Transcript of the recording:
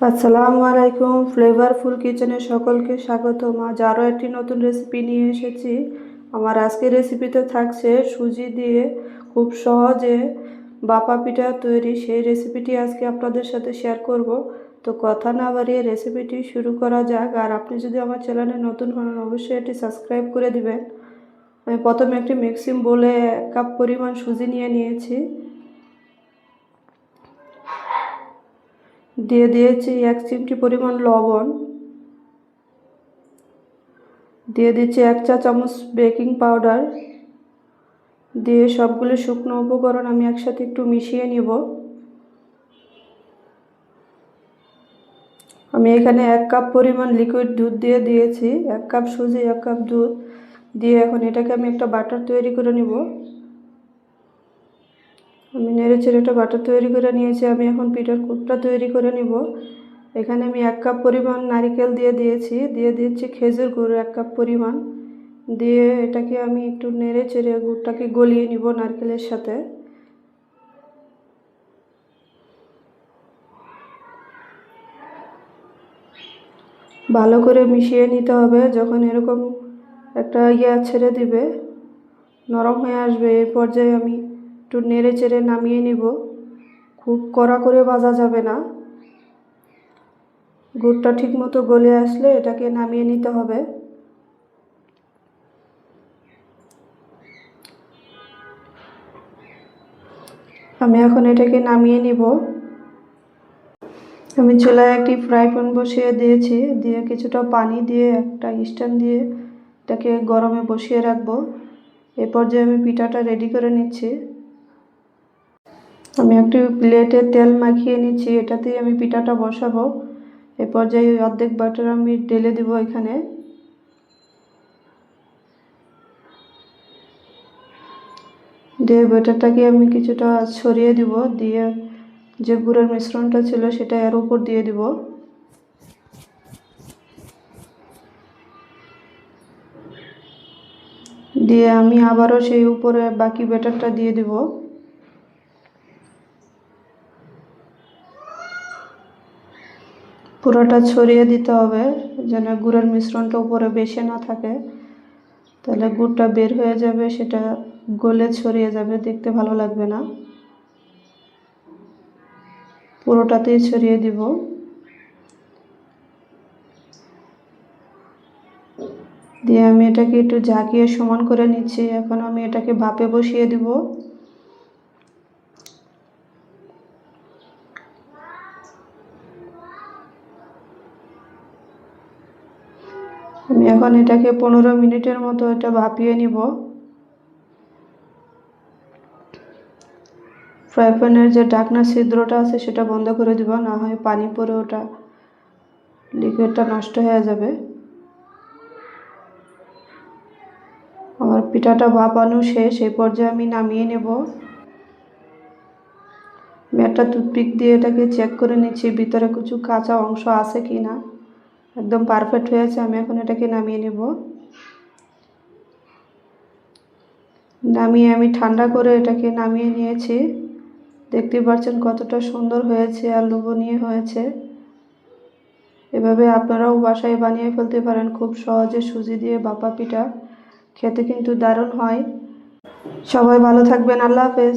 আসসালামু আলাইকুম ফ্লেভারফুল কিচেনে সকলকে স্বাগতম। আজ আরও একটি নতুন রেসিপি নিয়ে এসেছি। আমার আজকের রেসিপিতে থাকছে সুজি দিয়ে খুব সহজে বাপা পিঠা তৈরি। সেই রেসিপিটি আজকে আপনাদের সাথে শেয়ার করব। তো কথা না বাড়িয়ে রেসিপিটি শুরু করা যাক। আর আপনি যদি আমার চ্যানেলে নতুন হন, অবশ্যই এটি সাবস্ক্রাইব করে দিবেন। আমি প্রথমে একটি মিক্সিং বলে এক কাপ পরিমাণ সুজি নিয়ে নিয়েছি। দিয়ে দিয়েছি এক চিমটি পরিমাণ লবণ। দিয়ে দিচ্ছি এক চা চামচ বেকিং পাউডার। দিয়ে সবগুলো শুকনো উপকরণ আমি একসাথে একটু মিশিয়ে নিব। আমি এখানে এক কাপ পরিমাণ লিকুইড দুধ দিয়ে দিয়েছি। এক কাপ সুজি, এক কাপ দুধ। দিয়ে এখন এটাকে আমি একটা বাটার তৈরি করে নিব। আমি নেড়ে চেড়ে একটা বাটার তৈরি করে নিয়েছি, আমি এখন পিঠার কুটটা তৈরি করে নিব। এখানে আমি এক কাপ পরিমাণ নারিকেল দিয়ে দিয়েছি, দিয়ে দিচ্ছি খেজুর গুড় এক কাপ পরিমাণ। দিয়ে এটাকে আমি একটু নেড়ে চেড়ে গুড়টাকে গলিয়ে নিব নারকেলের সাথে। ভালো করে মিশিয়ে নিতে হবে, যখন এরকম একটা ইয়া ছেড়ে দিবে, নরম হয়ে আসবে এই পর্যায়ে আমি একটু নেড়ে চেড়ে নামিয়ে নিব। খুব কড়া করে ভাজা যাবে না। গুড়টা ঠিক মতো গলে আসলে এটাকে নামিয়ে নিতে হবে। আমি এখন এটাকে নামিয়ে নিব। আমি চুলায় একটি ফ্রাই প্যান বসিয়ে দিয়েছি। দিয়ে কিছুটা পানি দিয়ে একটা স্ট্যান্ড দিয়ে এটাকে গরমে বসিয়ে রাখব। এরপর যে আমি পিঠাটা রেডি করে নিচ্ছি। আমি একটি প্লেটে তেল মাখিয়ে নিচ্ছি, এটাতেই আমি পিঠাটা বসাবো। এ পর্যায়ে অর্ধেক বাটার আমি ঢেলে দিব এখানে। দিয়ে ব্যাটারটাকে আমি কিছুটা ছড়িয়ে দিব, দিয়ে যে গুড়ের মিশ্রণটা ছিল সেটা এর উপর দিয়ে দিব। দিয়ে আমি আবারও সেই উপরে বাকি ব্যাটারটা দিয়ে দিব। পুরোটা ছড়িয়ে দিতে হবে, যেন গুড়ের মিশ্রণটা উপরে বেশি না থাকে। তাহলে গুড়টা বের হয়ে যাবে, সেটা গলে ছড়িয়ে যাবে, দেখতে ভালো লাগবে না। পুরোটাতেই ছড়িয়ে দিব। দিয়ে আমি এটাকে একটু ঝাঁকিয়ে সমান করে নিচ্ছি। এখন আমি এটাকে ভাপে বসিয়ে দিব। আমি এখন এটাকে পনেরো মিনিটের মতো এটা ভাপিয়ে নিব। ফ্রাই প্যানের যে ঢাকনা ছিদ্রটা আছে সেটা বন্ধ করে দিব, না হয় পানি পরে ওটা লিকুইডটা নষ্ট হয়ে যাবে। আমার পিঠাটা ভাপানো শেষ এই পর্যায়ে আমি নামিয়ে নেব। আমি একটা টুথপিক দিয়ে এটাকে চেক করে নিচ্ছি, ভিতরে কিছু কাঁচা অংশ আছে কি না একদম পারফেক্ট হয়েছে, আমি এখন এটাকে নামিয়ে নেব। নামিয়ে আমি ঠান্ডা করে এটাকে নামিয়ে নিয়েছি। দেখতে পাচ্ছেন কতটা সুন্দর হয়েছে আর লোভনীয় হয়েছে। এভাবে আপনারাও বাসায় বানিয়ে ফেলতে পারেন, খুব সহজে সুজি দিয়ে বাপা পিঠা। খেতে কিন্তু দারুণ হয়। সবাই ভালো থাকবেন, আল্লাহ হাফেজ।